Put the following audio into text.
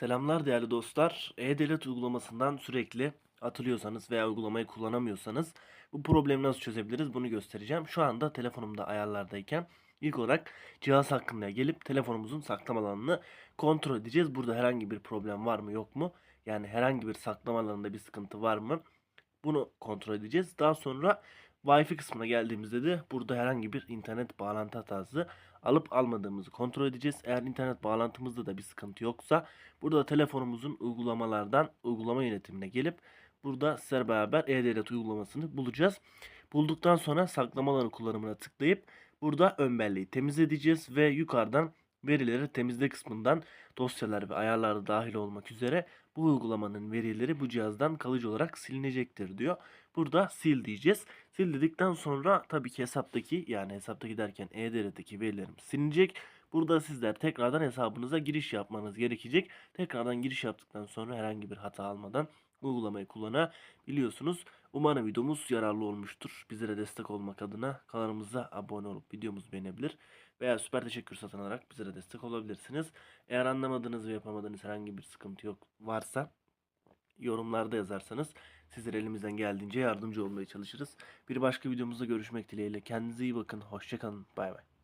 Selamlar değerli dostlar. E-Devlet uygulamasından sürekli atılıyorsanız veya uygulamayı kullanamıyorsanız bu problemi nasıl çözebiliriz bunu göstereceğim. Şu anda telefonumda ayarlardayken ilk olarak cihaz hakkında gelip telefonumuzun saklama alanını kontrol edeceğiz. Burada herhangi bir problem var mı yok mu? Yani herhangi bir saklama alanında bir sıkıntı var mı? Bunu kontrol edeceğiz. Daha sonra Wi-Fi kısmına geldiğimizde de burada herhangi bir internet bağlantı hatası alıp almadığımızı kontrol edeceğiz. Eğer internet bağlantımızda da bir sıkıntı yoksa burada telefonumuzun uygulamalardan uygulama yönetimine gelip burada sizler beraber e-devlet uygulamasını bulacağız. Bulduktan sonra saklamaları kullanımına tıklayıp burada ön belleği temizleyeceğiz ve yukarıdan verileri temizle kısmından dosyalar ve ayarlar da dahil olmak üzere bu uygulamanın verileri bu cihazdan kalıcı olarak silinecektir diyor. Burada sil diyeceğiz. Sil dedikten sonra tabii ki hesaptaki yani hesaptaki derken e-devletteki verilerim silinecek. Burada sizler tekrardan hesabınıza giriş yapmanız gerekecek. Tekrardan giriş yaptıktan sonra herhangi bir hata almadan uygulamayı kullanabiliyorsunuz. Umarım videomuz yararlı olmuştur. Bizlere destek olmak adına kanalımıza abone olup videomuzu beğenebilir veya süper teşekkür satın alarak bizlere destek olabilirsiniz. Eğer anlamadığınız ve yapamadığınız herhangi bir sıkıntı yok varsa yorumlarda yazarsanız sizlere elimizden geldiğince yardımcı olmaya çalışırız. Bir başka videomuzda görüşmek dileğiyle. Kendinize iyi bakın. Hoşçakalın. Bay bay.